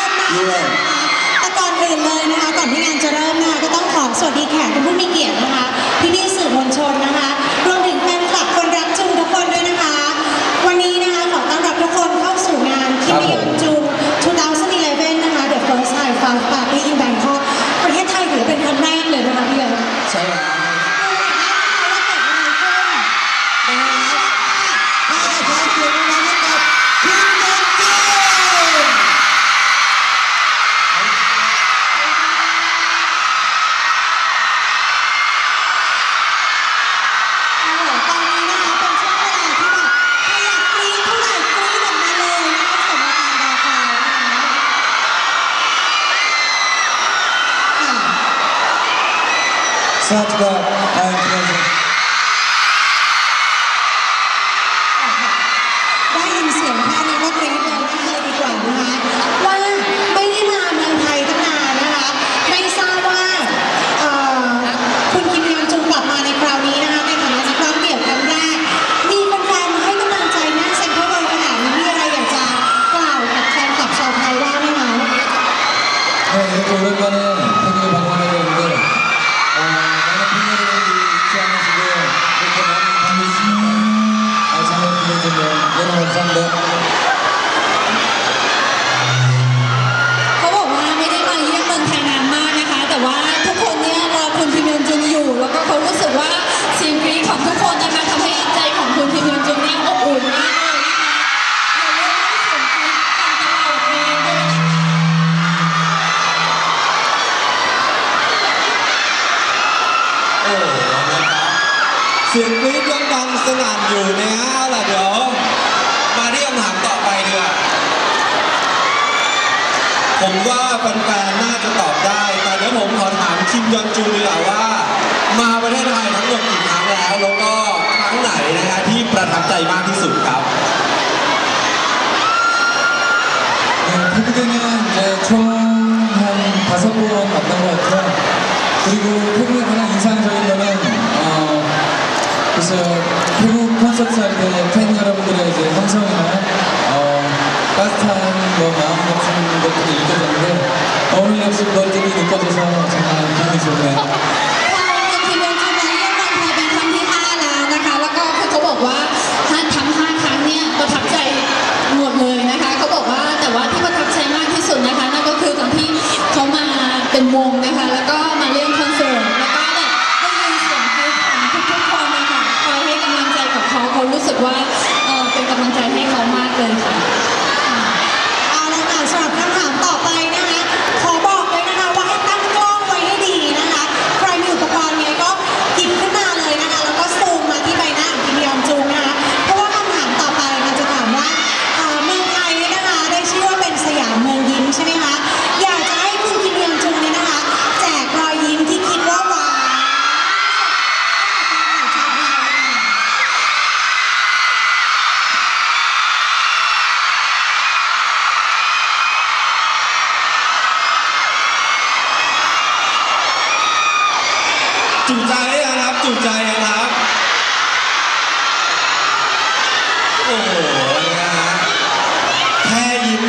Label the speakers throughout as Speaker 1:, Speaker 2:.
Speaker 1: สุดยอดมากเลยนะคะแต่ก่อนอื่นเลยนะคะก่อนที่งานจะเริ่มนะคะก็ต้องขอสวัสดีแขกผู้มีเกียรตินะคะพี่พี่ๆสื่อมวลชนนะคะรวมถึงแฟนคลับคนรักจูทุกคนด้วยนะคะ วันนี้นะคะขอต้อนรับทุกคนเข้าสู่งานคิมิยอนจู2011 นะคะ The First High Five Party in Bangkok ประเทศไทยถือเป็นครั้งแรกเลยนะคะพี่เลย
Speaker 2: ใช่แล้ว 오랜만에 팬을 방문하게 됐는데 어, 많은 팬여러분들이 잊지 않으시고 이렇게 많이 반겨주시니까 아, 정말 기대되네요. 너무 감사합니다.
Speaker 3: แล้ว
Speaker 4: แล้วก็ครั้งไหนนะฮะที่ประทับใจมากที่สุดครับ
Speaker 2: 네, 태국에는 이제 총 한 다섯 번 왔던 것 같아요. 그리고 태국에 가장 인상적인 거는 어, 글쎄요 태국 콘서트 할 때 팬 여러분들의 이제 함성이나 어, 따뜻한 뭐 마음 같은 것들이 느껴졌는데 오늘 역시 그것들이 느껴져서 정말 기분이 좋네요.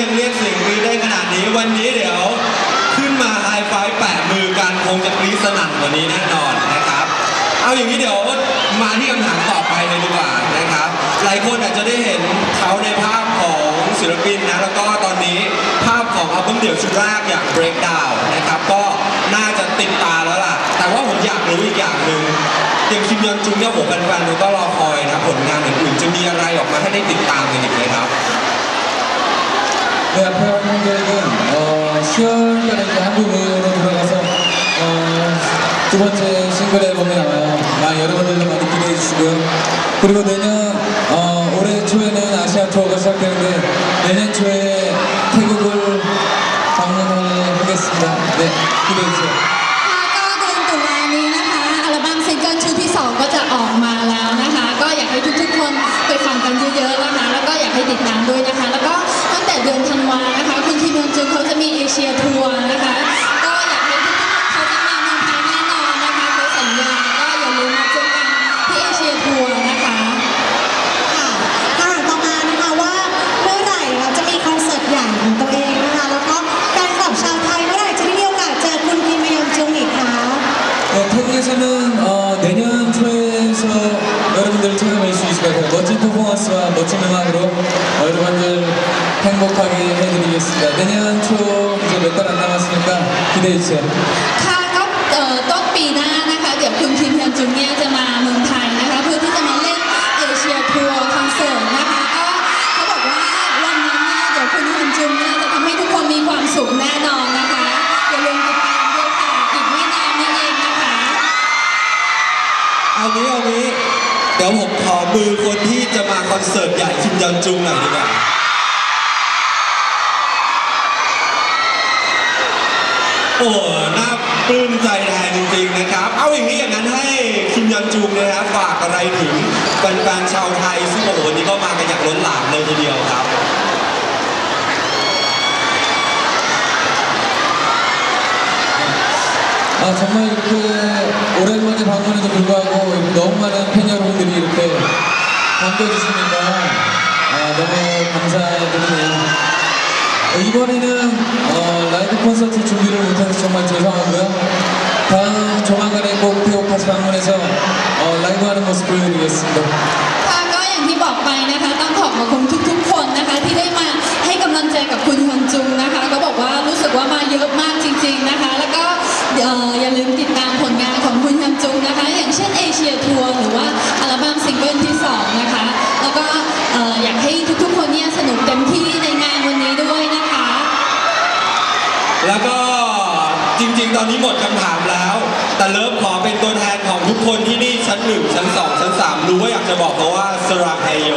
Speaker 3: ยังเรียกเสียงกรี๊ด
Speaker 1: ได้ขนาดนี้ วันนี้
Speaker 4: เดี๋ยวขึ้นมาไฮไฟแปะมือกันคงจะกรี๊ดสนั่นกว่านี้แน่นอนนะครับ เอาอย่างนี้เดี๋ยวมาที่คำถามต่อไปเลยดีกว่านะครับ หลายคนอาจจะได้เห็นเขาในภาพของศิลปินนะแล้วก็ตอนนี้ภาพของอัลบั้มเดี่ยวชุดแรกอย่าง Breakdown นะครับก็น่าจะติดตาแล้วล่ะ แต่ว่าผมอยากรู้อีกอย่างหนึ่งอย่างคิมยอนจุงเนี่ยผมแฟนๆก็รอคอยนะผลงานอื่นๆจะมีอะไรออกมาให้ได้ติดตามกันอีกไหมครับ
Speaker 2: 네, 앞으로 활동 계획은 어, 10월달에 이제 한국으로 들어가서 어, 두 번째 싱글 앨범이 나와요. 많이 여러분들도 많이 기대해 주시고요. 그리고 내년 어, 올해 초에는 아시아 투어가 시작되는데 내년 초에 태국을 방문하겠습니다. 네, 기대해 주세요.
Speaker 3: ค่ะก็เดือนตุลานี้นะคะอัลบั้มซิงเกิลชุดที่ 2 ก็จะออกมาแล้วนะคะ ก็อยากให้ทุกๆคนไปฟังกันเยอะๆนะคะ แล้วก็อยากให้ติดตามด้วย เขาจะมีเอเชียทัวร์นะคะ เชิค่ะก็เอ่อต้นปีหน้านะคะเดี๋ยวคุณทีมเฮียนจุนเนี่ยจะมาเมืองไทยนะคะ เพื่อที่จะมาเล่นเอเชียทัวร์คอนเสิร์ตนะคะก็เขาบอกว่าวันนั้นเนี่ยเดี๋ยวคุณเฮียนจุนเนี่ยจะทำให้ทุกคนมีความสุขแน่นอนนะคะอย่าลืมติดตามด้วยค่ะอีกไม่นานนี้เองนะคะ
Speaker 4: เอางี้เอางี้เดี๋ยวผมขอมือคนที่จะมาคอนเสิร์ตใหญ่คิมยอนจุงหน่อยดีกว่า อาอย่างนี้อย่างนั้นให้คิมยอนจุงนะครับฝากอะไรถึงแฟนๆชาวไทยซึ่งโอ้โหวันนี้ก็มากันอย่างล้นหลามเลยทีเดียวครับ
Speaker 2: 아, 정말 이렇게 오랜만에 방문에도 불구하고 이렇게 너무 많은 팬 여러분들이 이렇게 반겨주시니까 아, 너무 감사드리네요. 어, 이번에는 어, 라이브 콘서트 준비를 못해서 정말 죄송하고요. 다음 조만간에 꼭 태국 다시 방문해서 어, 라이브 하는 모습 보여드리겠습니다.
Speaker 3: ค่ะก็อย่างที่บอกไปนะคะต้องขอบคุณทุกๆคนนะคะที่ได้มาให้กำลังใจกับคุณฮอนจุงนะคะก็บอกว่ารู้สึกว่ามาเยอะมากจริง ๆนะคะ แล้วก็เอ่ออย่าลืมติดตามผลงานของคุณฮอนจุงนะคะ อย่างเช่นเอเชียทัวร์หรือว่าอัลบั้มซิงเกิลที่สองนะคะแล้วก็เอ่ออยากให้ทุกๆคนเนี่ยสนุกเต็มที่ในงานวันนี้ด้วยนะคะ
Speaker 4: แล้วก็จริงๆ ตอนนี้หมดคำถาม แต่เลิฟขอเป็นตัวแทนของทุกคนที่นี่ชั้นหนึ่งชั้นสองชั้นสามรู้ว่าอยากจะบอกเขาว่าสระไฮโย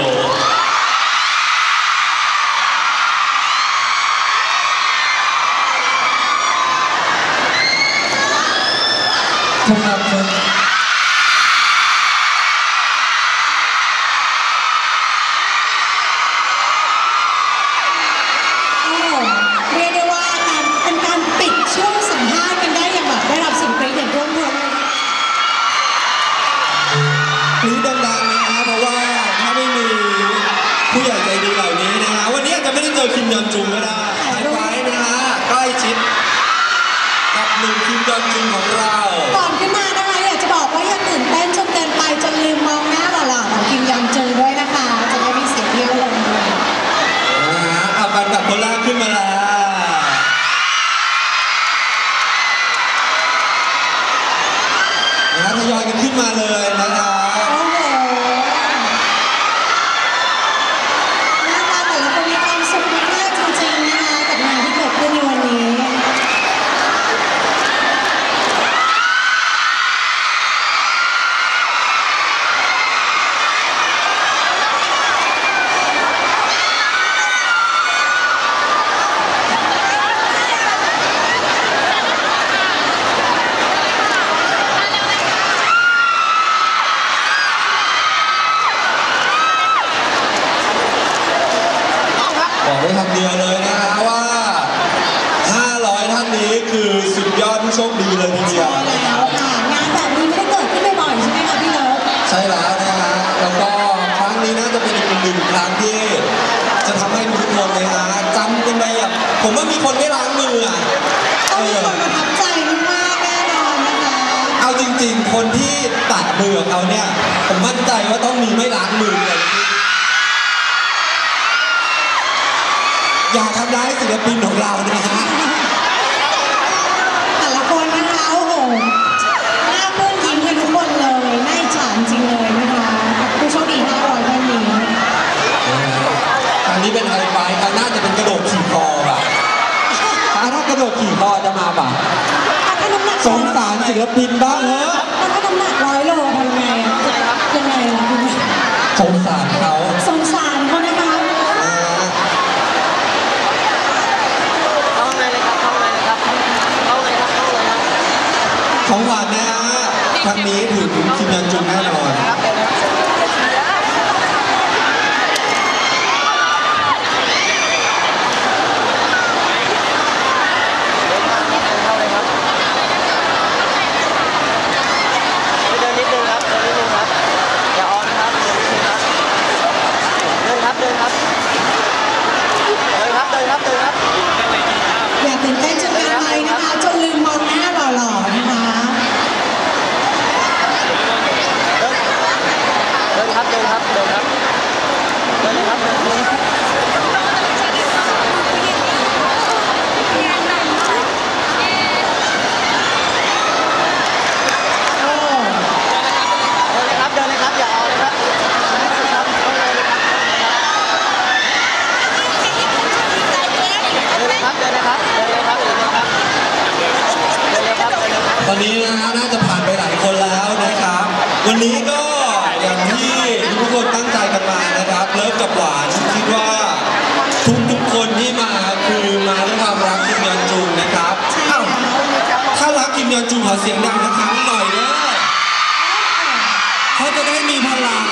Speaker 1: ครับ
Speaker 4: ผู้ใหญ่ใจดีเหล่านี้นะฮะวันนี้อาจจะไม่ได้เจอคิมยอนจุงก็ได้ไฮไฟว์นะฮะใกล้ชิดกับหนุ่มคิมยอนจุงของเรา
Speaker 1: ก่อนขึ้นมานะคะอยากจะบอกว่าอย่าตื่นเต้นจนเกินไปจนลืมมองหน้าหล่อๆของคิมยอนจูด้วยนะคะ จะได้มีเสียงเที่ยวลงด้วย
Speaker 4: นะฮะเอาบันกับคนแรกขึ้นมาแล้วนะฮะทยอยกันขึ้นมาเลยนะครับ
Speaker 1: โอ้โหหน้าตาแต่ละคนมีความสุขมากๆจริงๆนะคะกับงานที่เกิดขึ้นในวันนี้
Speaker 4: บอกได้คำเดียวเลยนะฮะว่า 500 ท่านนี้คือสุดยอดผู้โชคดีเลยทีเดียว
Speaker 1: ใช่แล้วค่ะ งานแบบนี้ไม่ได้เกิดขึ้นบ่อยๆใช่ไหมคะพี่เลิฟ
Speaker 4: ใช่แล้วนะฮะ แล้วก็ครั้งนี้น่าจะเป็นอีกหนึ่งครั้งที่ จะทำให้ทุกคนนะฮะจำกันไปอะผมว่ามีคนไม่ล้างมืออะ
Speaker 1: ต้
Speaker 4: เอ
Speaker 1: องมี
Speaker 4: อ
Speaker 1: คนประทับใจมากๆแน่นอนนะคะ
Speaker 4: เอาจริง ๆ คนที่ตัดมือกับเขาเนี่ย ผมมั่นใจว่าต้องมีไม่ล้างมือเลย อย่าทำร้ายศิลปินของเรานะฮะ
Speaker 1: แต่ละคนนะคะโอ้โหหน้าเพื่อนยิ้มกันทุกคนเลยน่าอิจฉาจริงๆเลยนะคะกับผู้โชคดี500ท่านนี้
Speaker 4: อันนี้เป็นไฮไฟว์อันน่าจะเป็นกระโดดขี่คอป่ะถ้าถ้ากระโดดขี่คอจะมาป่ะ
Speaker 1: อะถ้าน้ำหนัก
Speaker 4: สงสารศิลปินบ้างเถอะ
Speaker 1: มันก็น้ำ หนักร้อยโลทำไงยังไงล่ะคุณ
Speaker 4: สงสารเขา
Speaker 1: สงสารเขานะคะ
Speaker 5: เข้าข้างในเลยครับเข้าข้างในเลยครับเข้าเลยครับเข้าเลยครับ
Speaker 4: ของหวานนะฮะทางนี้ถึงคิมยันจุนแน่นอน
Speaker 5: ครับเดี๋ยวนะครับ เข้าเลยครับเดินนิดนึงครับ เดินนิดนึงครับ อย่าออนนะครับ เดินนิดนึงครับ เดินครับ เดินครับ เดินครับ เดินครับ เดินครับ
Speaker 1: อย่าตื่นเต้นจนเกินไปนะคะ จนลืมมองหน้าหล่อๆนะคะ
Speaker 5: เดิน เลยนะครับ เดินเลยครับ เดินเลยครับ เดินเลยครับ เดินเลยครับ
Speaker 4: ตอนนี้นะฮะน่าจะผ่านไปหลายคนแล้วนะครับ วั นนี้ก็อย่างที่ทุกคนตั้งใจกันมานะครับ เลิฟกับหวานคิดว่าทุกทุกคนที่มาคือมาด้วยความรักคิมยอนจุงนะครับอ้าวถ้ารักคิมยอนจุงขอเสียงดังสักครั้งหน่อยเด้อเขาจะได้มีพลัง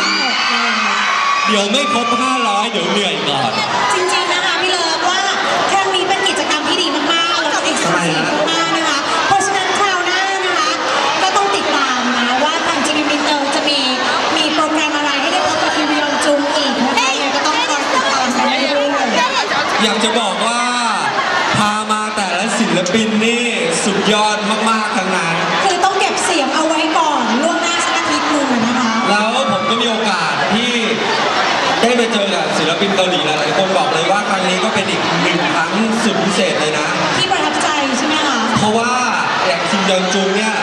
Speaker 4: เดี๋ยวไม่ครบ500 เดี๋ยวเหนื่อยก่อน
Speaker 1: จริง ย่า
Speaker 4: ง
Speaker 1: คิ
Speaker 4: มยอน
Speaker 1: จุ
Speaker 4: งเนี่ย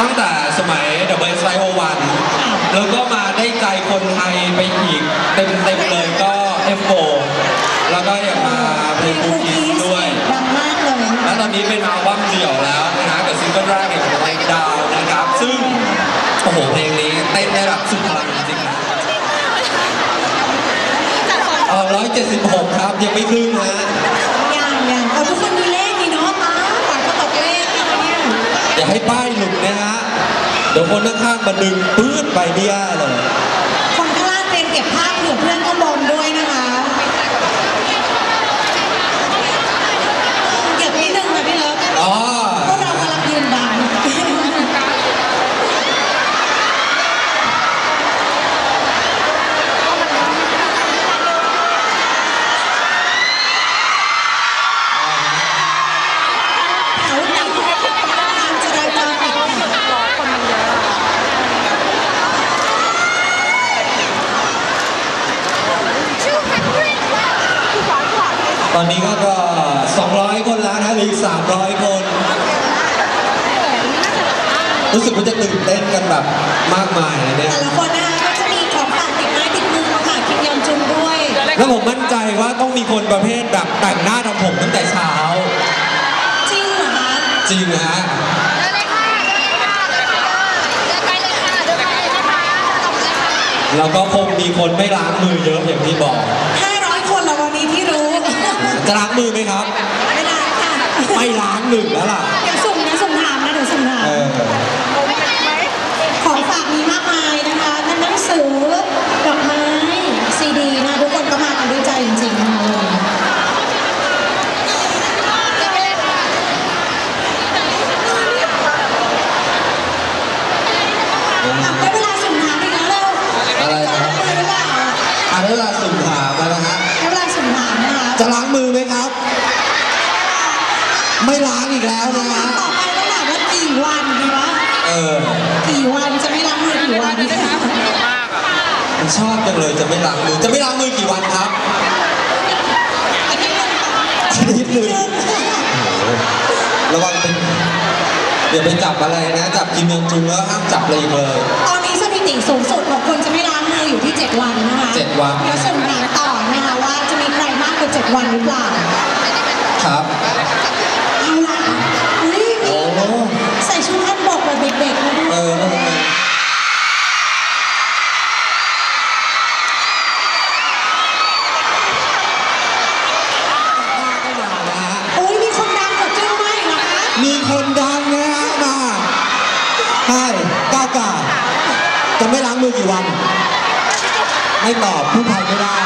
Speaker 4: ตั้งแต่สมัย The Best Life One แล้วก็มาได้ใจคนไทยไปอีกเต็มๆเลยก็ F4 แล้วก็อย่างมาเพลงคูคิสด้วย
Speaker 1: ดังมากเลย
Speaker 4: และตอนนี้เป็นอัลบั้มเดี่ยวแล้วนะฮะกับซิงเกิลแรกอย่างไลท์ดาวนะครับ ซึ่งโอ้โหเพลงนี้เต้นได้แบบสุดพลังจริงๆนะเออร้อยเจ็ดสิบหกครับยังไม่ครึ่งฮะ
Speaker 1: ยังยังเอาทุกคนมีเลขนี่เนาะตาฝันก็ตกเลขเนี่ย
Speaker 4: อย่าให้ป้ายหลุดนะฮะ เดี๋ยว คนข้างๆมาดึงปื้ดไปเนี่ยเลย
Speaker 1: คนข้างล่างเตรียมเก็บภาพเผื่อเพื่อนข้างบนด้วยนะคะเก็บนิดนึงค่ะพี่เลิฟ
Speaker 4: อ๋อ
Speaker 1: พวกเรากำลังยืนดัง แถวติดทางจราจรติดค่ะ
Speaker 4: ตอนนี้ก็ก็ 200 คนแล้วนะเหลืออีก 300 คน รู้สึกว่าจะตื่นเต้นกันแบบมากมายเลยเนี่ย
Speaker 1: แต่ละคนนะคะก็จะมีของฝากติดไม้ติดมือมาฝากคิมยอนจุนด้วย
Speaker 4: แล้วผมมั่นใจว่าต้องมีคนประเภทแบบแต่งหน้าทำผมตั้งแต่เช้า
Speaker 1: จริงเหรอคะ
Speaker 4: จริงนะฮะแล้วก็คงมีคนไม่ล้างมือเยอะอย่างที่บอก
Speaker 1: 500ค
Speaker 4: จะล้างมือไหมครับ
Speaker 1: ไม่ได้ค่ะ
Speaker 4: ไม่ล้างหนึ่งแล้วล่ะ
Speaker 1: เดี๋ยวสุ่มนะสุ่มถามนะเดี๋ยวสุ่มถาม
Speaker 4: เออ
Speaker 1: ของฝากมีมากมายนะคะทั้งหนังสือ ดอกไม้ ซีดีนะทุกคนก็มากันด้วยใจจริงๆนะคะวันนี้อะได้เวลาสุ่มถามอีกแล้วเร็ว
Speaker 4: อะไรครับ
Speaker 1: ได้เวลา
Speaker 4: อันนี้เวลาสุ่มถามแล้วนะฮะ
Speaker 1: ได้เวลาสุ่มถามนะคะ
Speaker 4: จะล้างมือไหมครับ ไม่ล้างอีกแล้วนะฮะ
Speaker 1: ต่อไปต้องถามว่ากี่วันดีวะ
Speaker 4: เออ
Speaker 1: กี่วันจะไม่ล้างมือกี่วัน
Speaker 4: ผม ชอบจังเลยจะไม่ล้างมือจะไม่ล้างมือกี่วันครับ
Speaker 1: อันนี้มัน
Speaker 4: ชนิดหนึ่งระวังเป็นเดี๋ยวไปจับอะไรนะ จับกิมยองจุงแล้วห้ามจับอะไรอีกเลย
Speaker 1: ตอนนี้สถิติสูงสุดของคนจะไม่ล้างมืออยู่ที่ 7 วันนะคะ
Speaker 4: เจ็ดวัน
Speaker 1: เดี๋ยวสุ่มถามต่อนะคะว่าจะมีใครมากกว่า 7 วันหรือเปล่า ไม่
Speaker 4: ตอบพูดไทยไม่ได้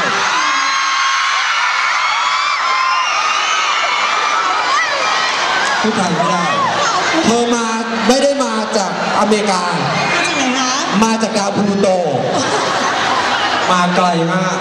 Speaker 4: พูดไทยไม่ได้ เธอมาไม่ได้มาจากอเมริกา
Speaker 1: มาจากไหนคะ
Speaker 4: มาจากดาวพลูโต มาไกลมาก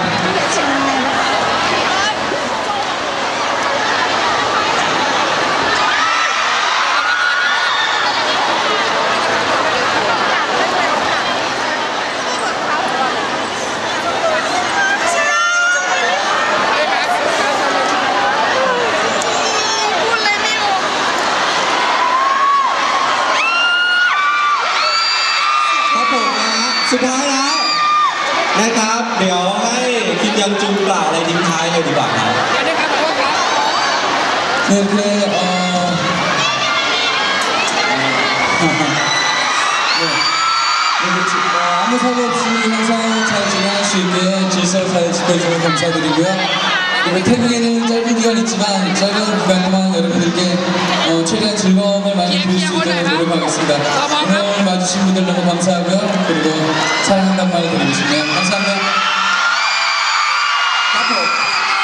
Speaker 1: นะ
Speaker 4: ครับ เดี๋ยวให้คิมยังจุงกล่าอะไรทิ้งท้ายเล
Speaker 2: ยดีกว่าครับ 네네 어... ย.아무 사고อ이항상 잘 진행할 수 있게 질서를 잘 지켜주셔서 감사드리고 요. 그리고 태국에는 짧은 기간 있지만 짧은 기간 동안 여러분들께 어, 최대한 즐거움을 많이 드릴 수 있도록 노력하겠습니다. 오늘 와주신 분들 너무 감사하고요. 그리고 사랑한다는 말 드리고 싶네요. 감사합니다.
Speaker 4: ครับผม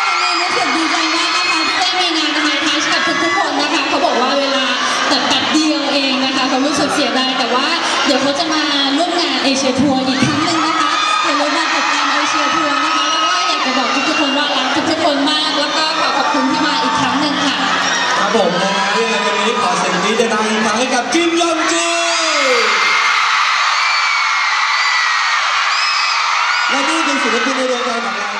Speaker 3: วันนี้รู้สึกดีใจมากนะคะที่ได้มีงานไฮทัชกับทุกๆคนนะคะเขาบอกว่าเวลาแต่แป๊บเดียวเองนะคะเขารู้สึกเสียดายแต่ว่าเดี๋ยวเขาจะมาร่วมงานเอเชียทัวร์อีก คนมาก แล้วก็ขอขอบคุณที่มาอีกครั้งหนึ่งค่ะ
Speaker 4: ครับผมนะฮะยังไงวันนี้ขอเสียงกรี๊ดดังๆอีกครั้งให้กับคิมยอนจีและนี่คือศิลปินในดวงใจของเรา